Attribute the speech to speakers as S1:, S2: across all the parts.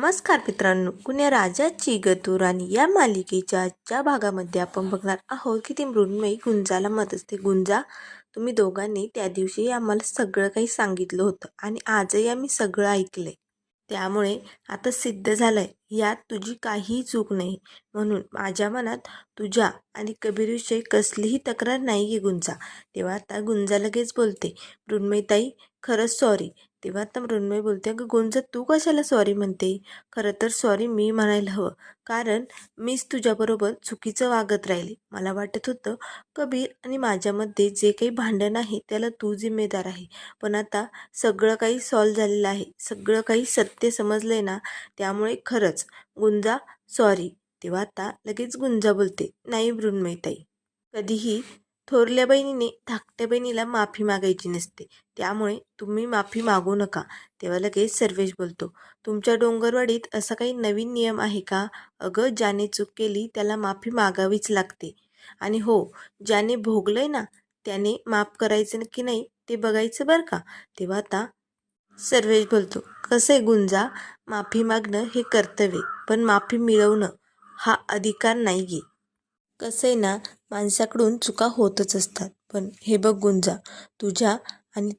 S1: नमस्कार मित्रांनो कुण्या राजाची गतुराणी या मालिकेच्या आजच्या भागामध्ये आपण बघणार आहोत की ती मृण्मयी गुंजाला मत असते गुंजा तुम्ही दोघांनी त्या दिवशी आम्हाला सगळं काही सांगितलं होतं आणि आजही आम्ही सगळं ऐकलंय. त्यामुळे आता सिद्ध झालंय यात तुझी काहीही चूक नाही. म्हणून माझ्या मनात तुझ्या आणि कबीरविषयी कसलीही तक्रार नाही आहे गुंजा. तेव्हा आता गुंजा लगेच बोलते मृण्मयीताई खरंच सॉरी तेव्हा आता मृण्मयी बोलते अगं गुंजा तू कशाला सॉरी म्हणते? खरं तर सॉरी मी म्हणायला हवं. कारण मीच तुझ्याबरोबर चुकीचं वागत राहिले. मला वाटत होतं कबीर आणि माझ्यामध्ये जे काही भांडण आहे त्याला तू जिम्मेदार आहे. पण आता सगळं काही सॉल्व झालेलं आहे. सगळं काही सत्य समजलं आहे ना त्यामुळे खरंच गुंजा सॉरी तेव्हा आता लगेच गुंजा बोलते नाही मृण्मयीताई. कधीही थोरल्या बहिणीने धाकट्या बहिणीला माफी मागायची नसते. त्यामुळे तुम्ही माफी मागू नका. तेव्हा लगेच सर्वेश बोलतो तुमच्या डोंगरवाडीत असा काही नवीन नियम आहे का? अगं ज्याने चूक केली त्याला माफी मागावीच लागते. आणि हो ज्याने भोगलंय ना त्याने माफ करायचं की नाही ते बघायचं बरं का? तेव्हा आता सर्वेश बोलतो कसं आहे गुंजा? माफी मागणं हे कर्तव्य पण माफी मिळवणं हा अधिकार नाही आहे कसं आहे ना माणसाकडून चुका होतच असतात. पण हे बघ गुंजा तुझ्या आणि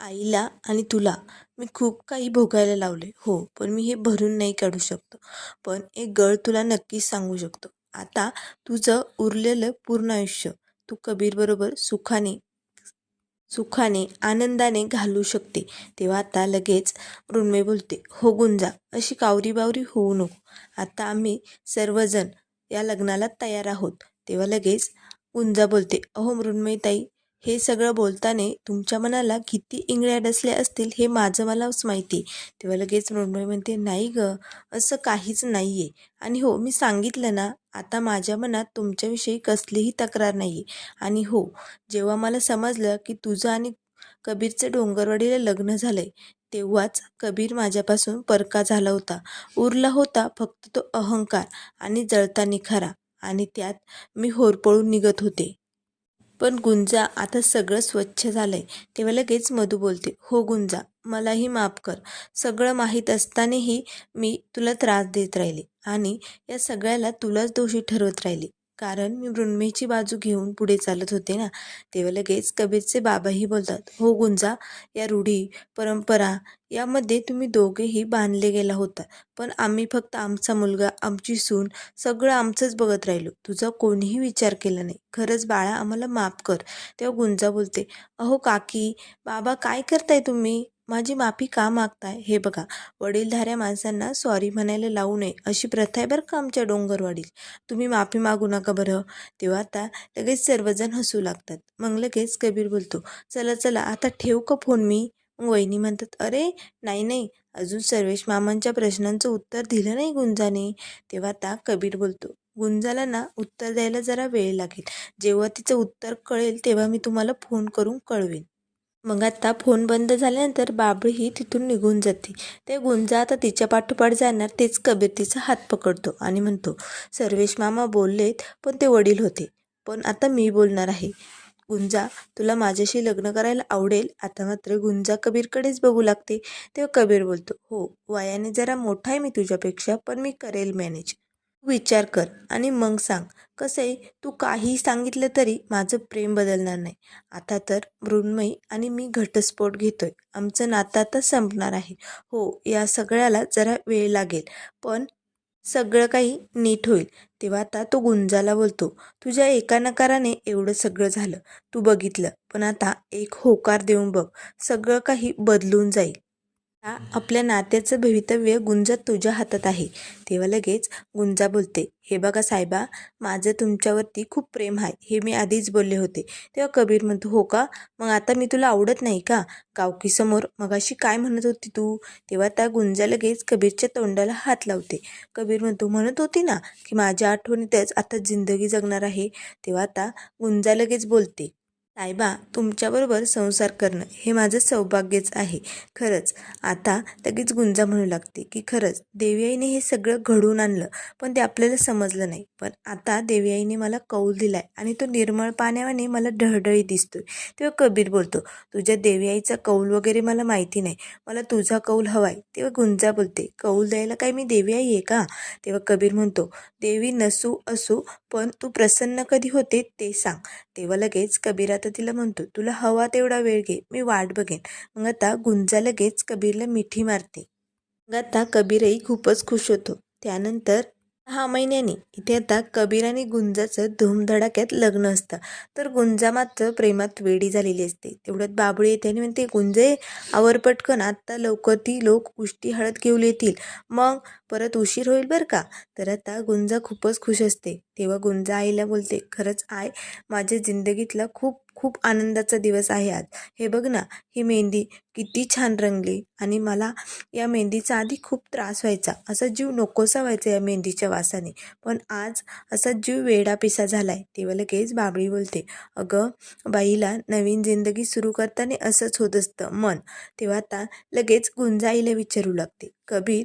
S1: आईला आणि तुला मी खूप काही भोगायला लावले. हो पण मी हे भरून नाही काढू शकतो. पण एक गळ तुला नक्कीच सांगू शकतो. आता तुझं उरलेलं पूर्ण आयुष्य तू कबीरबरोबर सुखाने सुखाने आनंदाने घालू शकते. तेव्हा आता लगेच मृण्मय बोलते हो गुंजा अशी कावरी बावरी होऊ नको. आता आम्ही सर्वजण या लग्नाला तयार आहोत. तेव्हा लगेच गुंजा बोलते अहो मृण्मयीताई हे सगळं बोलताना तुमच्या मनाला किती इंगळ्या डसल्या असतील हे माझं मलाच माहिती तेव्हा लगेच मृण्मयी म्हणते नाही गं असं काहीच नाही आहे आणि हो मी सांगितलं ना आता माझ्या मनात तुमच्याविषयी कसलीही तक्रार नाही आहे आणि हो जेव्हा मला समजलं की तुझं आणि कबीरचं डोंगरवाडीला लग्न झालं आहे तेव्हाच कबीर माझ्यापासून परका झाला होता. उरला होता फक्त तो अहंकार आणि जळता निखारा. आणि त्यात मी होरपळून निघत होते. पण गुंजा आता सगळं स्वच्छ झालं आहे तेव्हा लगेच मधू बोलते हो गुंजा मलाही माफ कर. सगळं माहीत असतानाही मी तुला त्रास देत राहिले आणि या सगळ्याला तुलाच दोषी ठरवत राहिली. कारण मी मृण्मयीची बाजू घेऊन पुढे चालत होते ना तेव्हा लगेच कबीरचे बाबाही बोलतात हो गुंजा या रूढी परंपरा यामध्ये तुम्ही दोघेही बांधले गेला होता पण आम्ही फक्त आमचा मुलगा आमची सून सगळं आमचंच बघत राहिलो. तुझा कोणीही विचार केला नाही. खरंच बाळा आम्हाला माफ कर. तेव्हा गुंजा बोलते अहो काकी बाबा काय करताय तुम्ही? माझी माफी का मागताय? हे बघा वडीलधाऱ्या माणसांना सॉरी म्हणायला लावू नये अशी प्रथा आहे बरं का आमच्या डोंगरवाडीत. तुम्ही माफी मागू नका बरं. तेव्हा आता लगेच सर्वजण हसू लागतात. मग लगेच कबीर बोलतो चला चला आता ठेव का फोन मी? मग वहिनी म्हणतात अरे नाही नाही अजून सर्वेश मामांच्या प्रश्नांचं उत्तर दिलं नाही गुंजाने. तेव्हा आता कबीर बोलतो गुंजाला ना उत्तर द्यायला जरा वेळ लागेल. जेव्हा तिचं उत्तर कळेल तेव्हा मी तुम्हाला फोन करून कळवेन. मग आता फोन बंद झाल्यानंतर बाबळी तिथून निघून जाते. ते गुंजा आता तिच्या पाठोपाठ जाणार तेच कबीर तिचा हात पकडतो आणि म्हणतो सर्वेश मामा बोललेत पण ते वडील होते. पण आता मी बोलणार आहे. गुंजा तुला माझ्याशी लग्न करायला आवडेल? आता मात्र गुंजा कबीरकडेच बघू लागते. तेव्हा कबीर बोलतो हो वयाने जरा मोठा आहे मी तुझ्यापेक्षा पण मी करेल मॅनेज. विचार कर आणि मग सांग. कसं आहे? तू काही सांगितलं तरी माझं प्रेम बदलणार नाही. आता तर मृण्मयी आणि मी घटस्फोट घेतोय. आमचं नातं आता संपणार आहे. हो या सगळ्याला जरा वेळ लागेल. पण सगळं काही नीट होईल. तेव्हा आता तो गुंजाला बोलतो तुझ्या एका नकाराने एवढं सगळं झालं. तू बघितलं. पण आता एक होकार देऊन बघ. सगळं काही बदलून जाईल. आपल्या नात्याचं भवितव्य गुंजा तुझ्या हातात आहे. तेव्हा लगेच गुंजा बोलते हे बघा साहेबा माझं तुमच्यावरती खूप प्रेम आहे. हे मी आधीच बोलले होते. तेव्हा कबीर म्हणतो हो का? मग आता मी तुला आवडत नाही का? गावकीसमोर मगाशी काय म्हणत होती तू? तेव्हा त्या गुंजा लगेच कबीरच्या तोंडाला हात लावते. कबीर म्हणतो म्हणत होती ना की माझ्या आठवणीतच आता जिंदगी जगणार आहे. तेव्हा आता गुंजा लगेच बोलते साहेबा तुमच्याबरोबर संसार करणं हे माझं सौभाग्यच आहे. खरंच आता लगेच गुंजा म्हणू लागते की खरंच देवीआईने हे सगळं घडवून आणलं पण ते आपल्याला समजलं नाही. पण आता देवीआईने मला कौल दिलाय आणि तो निर्मळ पाण्याने मला ढळढळी दिसतोय. तेव्हा कबीर बोलतो तुझ्या देवीआईचा कौल वगैरे मला माहिती नाही. मला तुझा कौल हवाय. तेव्हा गुंजा बोलते कौल द्यायला काय मी देवी आई आहे का? तेव्हा कबीर म्हणतो देवी नसू असू पण तू प्रसन्न कधी होते ते सांग. तेव्हा लगेच कबीरा आता तिला म्हणतो तुला हवा तेवढा वेळ घे मी वाट बघेन. मग आता गुंजा लगेच कबीरला मिठी मारते. मग आता कबीरही खूपच खुश होतो. त्यानंतर सहा महिन्यांनी इथे आता कबीर आणि गुंजाचं धूमधडाक्यात लग्न असतं. तर गुंजा मात्र प्रेमात वेडी झालेली असते. तेवढ्यात बाबळी येते आणि म्हणते गुंजे आवर पटकन आत्ता लवकर ती लोक उष्टी हळद घेऊन येतील. मग परत उशीर होईल बरं का? तर आता गुंजा खूपच खुश असते. तेव्हा गुंजा आईला बोलते खरंच आय माझ्या जिंदगीतला खूप खूप आनंदाचा दिवस आहे आज. हे बघ ना ही मेहंदी किती छान रंगली आणि मला या मेहंदीचा आधी खूप त्रास व्हायचा. असा जीव नकोसा व्हायचा या मेहंदीच्या वासाने. पण आज असा जीव वेडापिसा झाला आहे तेव्हा लगेच बाबळी बोलते. अगं बाईला नवीन जिंदगी सुरू करताना असंच होत असतं मन. तेव्हा आता लगेच गुंजाईला विचारू लागते. कबीर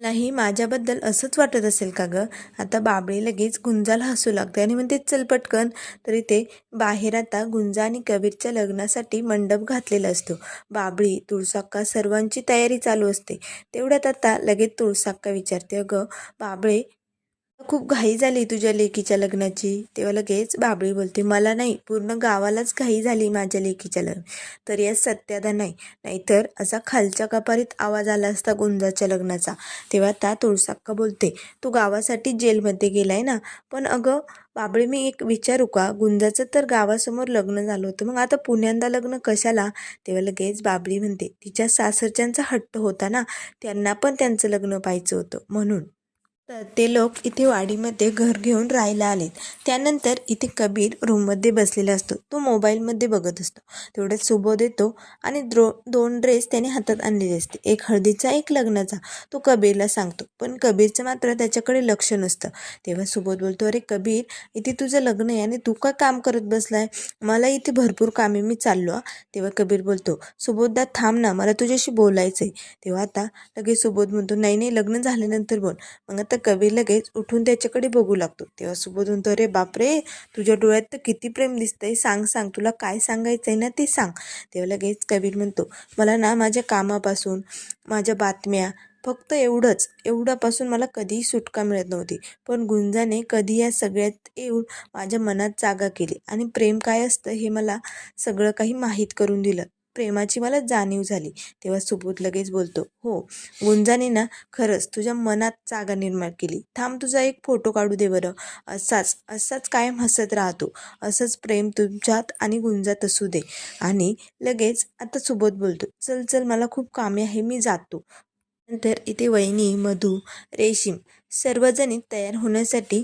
S1: नाही माझ्याबद्दल असंच वाटत असेल का गं? आता बाबळी लगेच गुंजाला हसू लागते आणि म्हणते चल पटकन. तरी ते बाहेर आता गुंजा आणि कबीरच्या लग्नासाठी मंडप घातलेला असतो. बाबळी तुळसाक्का सर्वांची तयारी चालू असते. तेवढ्यात आता लगेच तुळसाक्का विचारते अगं बाबळे खूप घाई झाली तुझ्या लेकीच्या लग्नाची. तेव्हा लगेच बाबळी बोलते मला नाही पूर्ण गावालाच घाई झाली माझ्या लेकीच्या लग्न. तर या सत्यादा नाही. नाहीतर असा खालच्या कपारीत आवाज आला असता गुंजाच्या लग्नाचा. तेव्हा त्या तुळसाक्का बोलते तू गावासाठी जेलमध्ये गेलाय ना? पण अगं बाबळे मी एक विचारू का? गुंजाचं तर गावासमोर लग्न झालं होतं. मग आता पुण्यांदा लग्न कशाला? तेव्हा लगेच बाबळी म्हणते तिच्या सासरच्यांचा हट्ट होता ना? त्यांना पण त्यांचं लग्न पाहिजे होतं. म्हणून तर ते लोक इथे वाडीमध्ये घर घेऊन राहायला आलेत. त्यानंतर इथे कबीर रूममध्ये बसलेला असतो. तो मोबाईलमध्ये बघत असतो. तेवढ्यात सुबोध येतो आणि द्रो दोन ड्रेस त्याने हातात आणलेले असते. एक हळदीचा एक लग्नाचा. तो कबीरला सांगतो. पण कबीरचं मात्र त्याच्याकडे लक्ष नसतं. तेव्हा सुबोध बोलतो अरे कबीर इथे तुझं लग्न आहे आणि तू का काम करत बसलाय? मला इथे भरपूर कामे मी चाललो तेव्हा कबीर बोलतो सुबोधदा थांब ना. मला तुझ्याशी बोलायचं आहे तेव्हा आता लगेच सुबोध म्हणतो नाही नाही लग्न झाल्यानंतर बोल. मग आता कवी लगेच उठून त्याच्याकडे बघू लागतो. तेव्हा सुबोध म्हणतो अरे बापरे तुझ्या डोळ्यात तर किती प्रेम दिसतंय. सांग सांग तुला काय सांगायचं आहे ना ते सांग. तेव्हा लगेच कबीर म्हणतो मला ना माझ्या कामापासून माझ्या बातम्या फक्त एवढंच. एवढ्यापासून मला कधीही सुटका मिळत नव्हती. पण गुंजाने कधी या सगळ्यात येऊन माझ्या मनात जागा केली आणि प्रेम काय असतं हे मला सगळं काही माहीत करून दिलं. प्रेमाची मला जाणीव झाली. तेव्हा सुबोध लगेच बोलतो हो गुंजाने ना खरंच तुझ्या मनात जागा निर्माण केली. थांब तुझा एक फोटो काढू दे बरं. असाच असाच कायम हसत राहतो. असंच प्रेम तुमच्यात आणि गुंजात असू दे. आणि लगेच आता सुबोध बोलतो चल चल मला खूप कामे आहे मी जातो. नंतर इथे वहिनी मधू रेशीम सर्वजणी तयार होण्यासाठी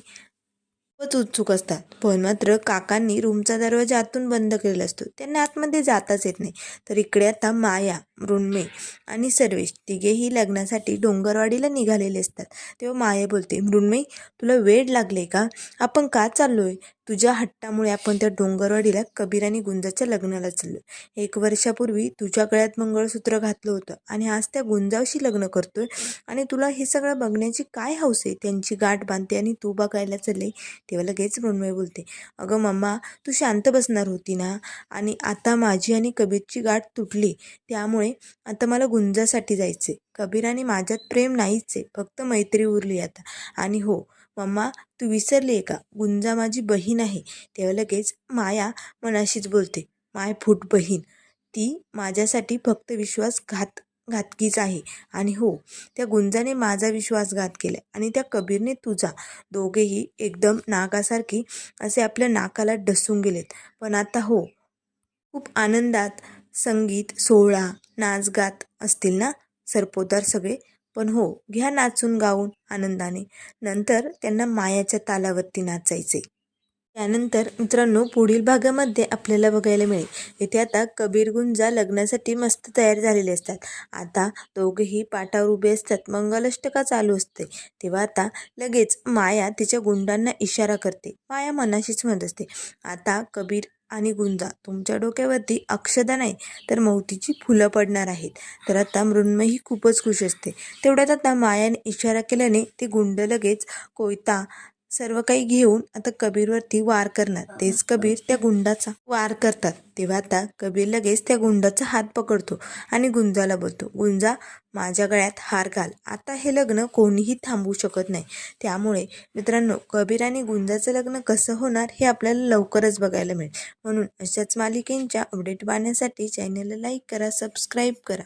S1: खूपच उत्सुक असतात. पण मात्र काकांनी रूमचा दरवाजा आतून बंद केलेला असतो. त्यांना आतमध्ये जाताच येत नाही. तर इकडे आता माया मृण्मय आणि सर्वेश तिघेही लग्नासाठी डोंगरवाडीला निघालेले असतात. तेव्हा माया बोलते मृण्मयी तुला वेळ लागले का? आपण का चाललोय? तुझ्या हट्टामुळे आपण त्या डोंगरवाडीला कबीर आणि गुंजाच्या लग्नाला चाललो एक वर्षापूर्वी तुझ्या गळ्यात मंगळसूत्र घातलं होतं आणि आज त्या गुंजावशी लग्न करतोय आणि तुला हे सगळं बघण्याची काय हौस आहे? त्यांची गाठ बांधते आणि तू बघायला चालले तेव्हा लगेच मृण्मय बोलते अगं मम्मा तू शांत बसणार होती ना? आणि आता माझी आणि कबीरची गाठ तुटली त्यामुळे आता मला गुंजासाठी जायचे कबीर आणि माझ्यात प्रेम नाहीच आहे फक्त मैत्री उरली आता. आणि हो मम्मा तू विसरली आहे का? गुंजा माझी बहीण आहे. तेव्हा लगेच माया मनाशीच बोलते माय फूट बहीण ती माझ्यासाठी फक्त विश्वासघात घातकीच आहे. आणि हो त्या गुंजाने माझा विश्वासघात केला आणि त्या कबीरने तुझा. दोघेही एकदम नाकासारखी असे आपल्या नाकाला डसून गेलेत. पण आता हो खूप आनंदात संगीत सोहळा नाचगात असतील ना सरपोदार सगळे? पण हो घ्या नाचून गाऊन आनंदाने. नंतर त्यांना मायाच्या तालावरती नाचायचे. त्यानंतर मित्रांनो पुढील भागामध्ये आपल्याला बघायला मिळेल. इथे आता कबीर गुंजा लग्नासाठी मस्त तयार झालेले असतात. आता दोघेही पाठावर उभे असतात. मंगलाष्टका चालू असते. तेव्हा आता लगेच माया तिच्या गुंडांना इशारा करते. माया मनाशीच म्हणत असते. आता कबीर आणि गुंजा. तुमच्या डोक्यावरती अक्षदा नाही तर मौतीची फुलं पडणार आहेत. तर आता मृण्मयी खूपच खुश असते. तेवढ्यात आता मायाने इशारा केल्याने ती गुंड लगेच कोयता सर्व काही घेऊन आता कबीरवरती वार करणार. तेच कबीर त्या गुंडाचा वार करतात. तेव्हा आता कबीर लगेच त्या गुंडाचा हात पकडतो आणि गुंजाला बोलतो गुंजा माझ्या गळ्यात हार घाल. आता हे लग्न कोणीही थांबवू शकत नाही. त्यामुळे मित्रांनो कबीर आणि गुंजाचं लग्न कसं होणार हे आपल्याला लवकरच बघायला मिळेल. म्हणून अशाच मालिकेंच्या अपडेट पाहण्यासाठी चॅनलला लाईक करा सबस्क्राईब करा.